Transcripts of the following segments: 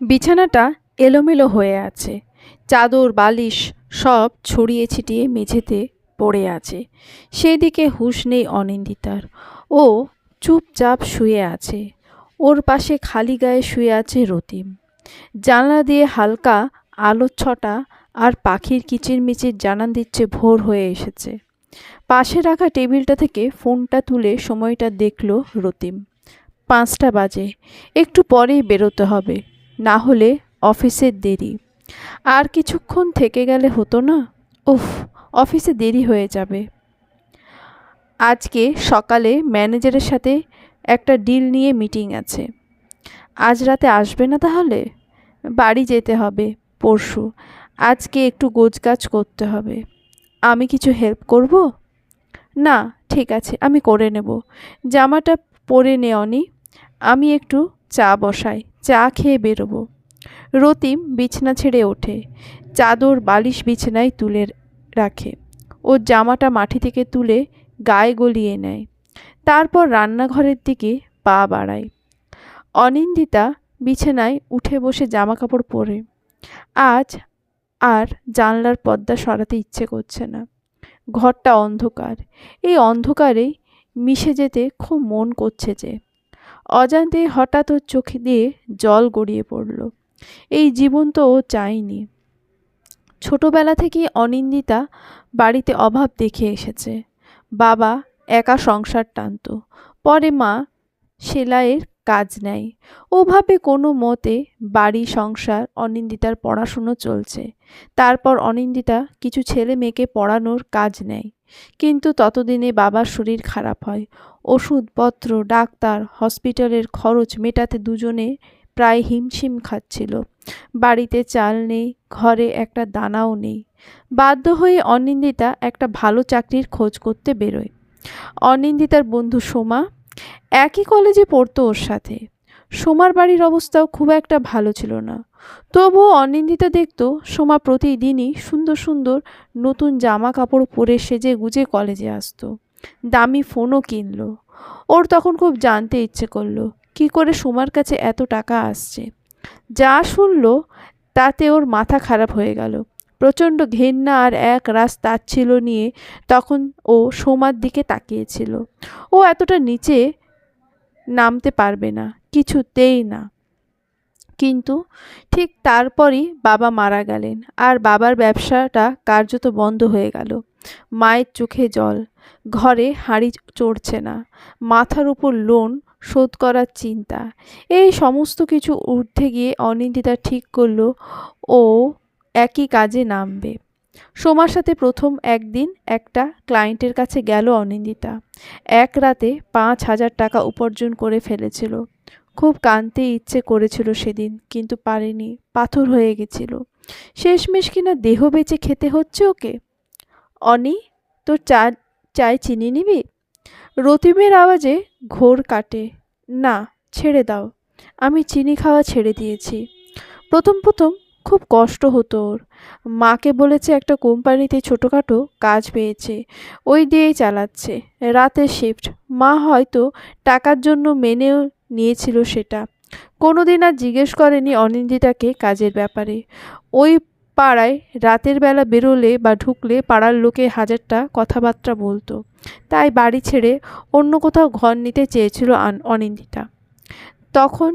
বিছানাটা এলোমেলো হয়ে আছে। চাদর, বালিশ সব ছড়িয়ে ছিটিয়ে মেঝেতে পড়ে আছে। সেদিকে হুঁশ নেই অনিন্দিতার। ও চুপচাপ শুয়ে আছে। ওর পাশে খালি গায়ে শুয়ে আছে রতিম। জানলা দিয়ে হালকা আলোর ছটা আর পাখির কিচিরমিচির জানান দিচ্ছে ভোর হয়ে এসেছে। পাশে রাখা টেবিলটা থেকে ফোনটা তুলে সময়টা দেখল রতিম। পাঁচটা বাজে। একটু পরেই বেরোতে হবে। না হলে অফিসের দেরি। আর কিছুক্ষণ থেকে গেলে হতো না? উফ, অফিসে দেরি হয়ে যাবে। আজকে সকালে ম্যানেজারের সাথে একটা ডিল নিয়ে মিটিং আছে। আজ রাতে আসবে না তাহলে? বাড়ি যেতে হবে, পরশু। আজকে একটু গোছগাছ করতে হবে। আমি কিছু হেল্প করব? না, ঠিক আছে, আমি করে নেব। জামাটা পরে নেওনি আমি একটু চা বসাই চা খেয়ে বেরোবো। রতিম বিছনা ছেড়ে ওঠে, চাদর বালিশ বিছানায় তুলে রাখে ওর জামাটা মাটি থেকে তুলে গায়ে গলিয়ে নেয়। তারপর রান্নাঘরের দিকে পা বাড়ায়। অনিন্দিতা বিছানায় উঠে বসে জামা কাপড় পরে। আজ আর জানলার পর্দা সরাতে ইচ্ছে করছে না। ঘরটা অন্ধকার, এই অন্ধকারে মিশে যেতে খুব মন করছে যে অজান্তে হঠাৎ ওর চোখে দিয়ে জল গড়িয়ে পড়ল। এই জীবন তো ও চায়নি ছোটবেলা থেকেই অনিন্দিতা বাড়িতে অভাব দেখে এসেছে। বাবা একা সংসার টানত। পরে মা সেলাইয়ের কাজ নেয়। ওভাবে কোনো মতে বাড়ি, সংসার, অনিন্দিতার পড়াশুনো চলছে। তারপর অনিন্দিতা কিছু ছেলে মেয়েকে পড়ানোর কাজ নেয়। কিন্তু ততদিনে বাবার শরীর খারাপ হয়। ওষুধপত্র, ডাক্তার, হসপিটালের খরচ মেটাতে দুজনে প্রায় হিমশিম খাচ্ছিল। বাড়িতে চাল নেই, ঘরে একটা দানাও নেই। বাধ্য হয়ে অনিন্দিতা একটা ভালো চাকরির খোঁজ করতে বেরোয়। অনিন্দিতার বন্ধু সোমা একই কলেজে পড়তো ওর সাথে। সোমার বাড়ির অবস্থাও খুব একটা ভালো ছিল না। তবুও অনিন্দিতা দেখতো সোমা প্রতিদিনই সুন্দর সুন্দর নতুন জামা কাপড় পরে সেজে গুজে কলেজে আসতো। দামি ফোনও কিনলো। ওর তখন খুব জানতে ইচ্ছে করল, কি করে সোমার কাছে এত টাকা আসছে। যা শুনল তাতে ওর মাথা খারাপ হয়ে গেল। প্রচণ্ড ঘেন্না আর এক রাস তাচ্ছিল নিয়ে তখন ও সোমার দিকে তাকিয়েছিল। ও এতটা নিচে নামতে পারবে না, কিছুতেই না। কিন্তু ঠিক তারপরই বাবা মারা গেলেন আর বাবার ব্যবসাটা কার্যত বন্ধ হয়ে গেল। মায়ের চোখে জল, ঘরে হাঁড়ি চড়ছে না, মাথার উপর লোন শোধ করার চিন্তা। এই সমস্ত কিছু ঊর্ধ্বে গিয়ে অনিন্দিতা ঠিক করল ও একই কাজে নামবে। সোমার সাথে প্রথম একদিন একটা ক্লায়েন্টের কাছে গেল অনিন্দিতা। এক রাতে পাঁচ হাজার টাকা উপার্জন করে ফেলেছিল। খুব কানতে ইচ্ছে করেছিল সেদিন, কিন্তু পারেনি, পাথর হয়ে গেছিল। শেষমেশ কিনা দেহ বেঁচে খেতে হচ্ছে ওকে? অনি, তোর চা, চায় চিনি নিবি? রতিমের আওয়াজে ঘোর কাটে, না, ছেড়ে দাও। আমি চিনি খাওয়া ছেড়ে দিয়েছি। প্রথম প্রথম খুব কষ্ট হতো ওর। মাকে বলেছে একটা কোম্পানিতে ছোটোখাটো কাজ পেয়েছে, ওই দিয়েই চালাচ্ছে। রাতের শিফট মা হয়তো টাকার জন্য মেনেও নিয়েছিল সেটা। কোনো দিন আর জিজ্ঞেস করেনি অনিন্দিতাকে কাজের ব্যাপারে। ওই পাড়ায় রাতের বেলা বেরোলে বা ঢুকলে পাড়ার লোকে হাজারটা কথাবার্তা বলতো। তাই বাড়ি ছেড়ে অন্য কোথাও ঘর নিতে চেয়েছিল অনিন্দিতা। তখন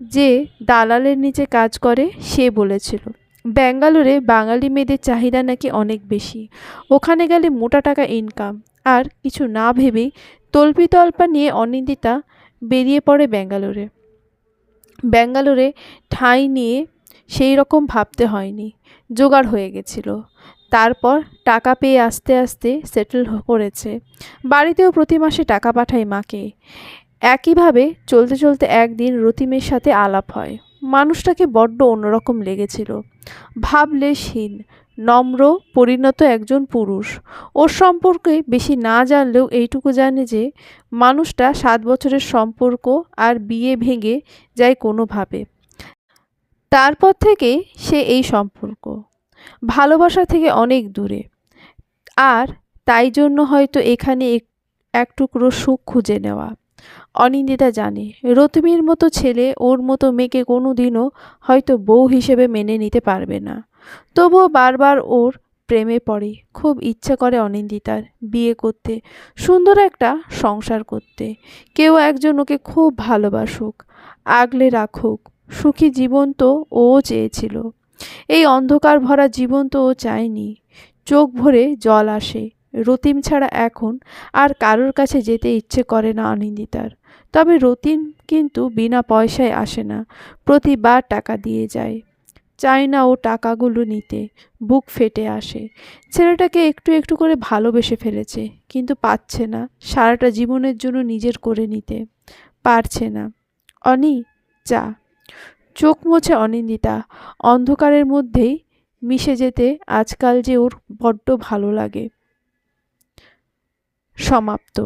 যে দালালের নিচে কাজ করে, সে বলেছিল, ব্যাঙ্গালোরে বাঙালি মেয়েদের চাহিদা নাকি অনেক বেশি। ওখানে গেলে মোটা টাকা ইনকাম আর কিছু না ভেবেই তল্পিতল্পা নিয়ে অনিন্দিতা বেরিয়ে পড়ে ব্যাঙ্গালোরে। ব্যাঙ্গালোরে ঠাঁই নিয়ে সেই রকম ভাবতে হয়নি। জোগাড় হয়ে গেছিল। তারপর টাকা পেয়ে আস্তে আস্তে সেটেল করেছে বাড়িতেও প্রতি মাসে টাকা পাঠায় মাকে। একইভাবে চলতে চলতে একদিন রতিমের সাথে আলাপ হয়। মানুষটাকে বড্ড অন্যরকম লেগেছিল। ভাবলেশহীন, নম্র, পরিণত একজন পুরুষ। ওর সম্পর্কে বেশি না জানলেও এইটুকু জানে যে, মানুষটা সাত বছরের সম্পর্ক আর বিয়ে ভেঙে যায় কোনোভাবে। তারপর থেকে সে এই সম্পর্ক। ভালোবাসা থেকে অনেক দূরে। আর তাই জন্য হয়তো এখানে এক টুকরো সুখ খুঁজে নেওয়া। অনিন্দিতা জানে, রতিমের মতো ছেলে ওর মতো মেয়েকে কোনো দিনও হয়তো বউ হিসেবে মেনে নিতে পারবে না। তবুও বারবার ওর প্রেমে পড়ে। খুব ইচ্ছা করে অনিন্দিতার বিয়ে করতে, সুন্দর একটা সংসার করতে। কেউ একজন ওকে খুব ভালোবাসুক, আগলে রাখুক। সুখী জীবন তো ও চেয়েছিল। এই অন্ধকার ভরা জীবন তো ও চায়নি। চোখ ভরে জল আসে। রতিম ছাড়া এখন আর কারোর কাছে যেতে ইচ্ছে করে না অনিন্দিতার। তবে রতিম কিন্তু বিনা পয়সায় আসে না, প্রতিবার টাকা দিয়ে যায়। চায় না ও টাকাগুলো নিতে, বুক ফেটে আসে। ছেলেটাকে একটু একটু করে ভালোবেসে ফেলেছে, কিন্তু পাচ্ছে না, সারাটা জীবনের জন্য নিজের করে নিতে পারছে না। অনি, যা। চোখ মোছে অনিন্দিতা, অন্ধকারের মধ্যেই মিশে যেতে আজকাল যে ওর বড্ড ভালো লাগে। সমাপ্ত।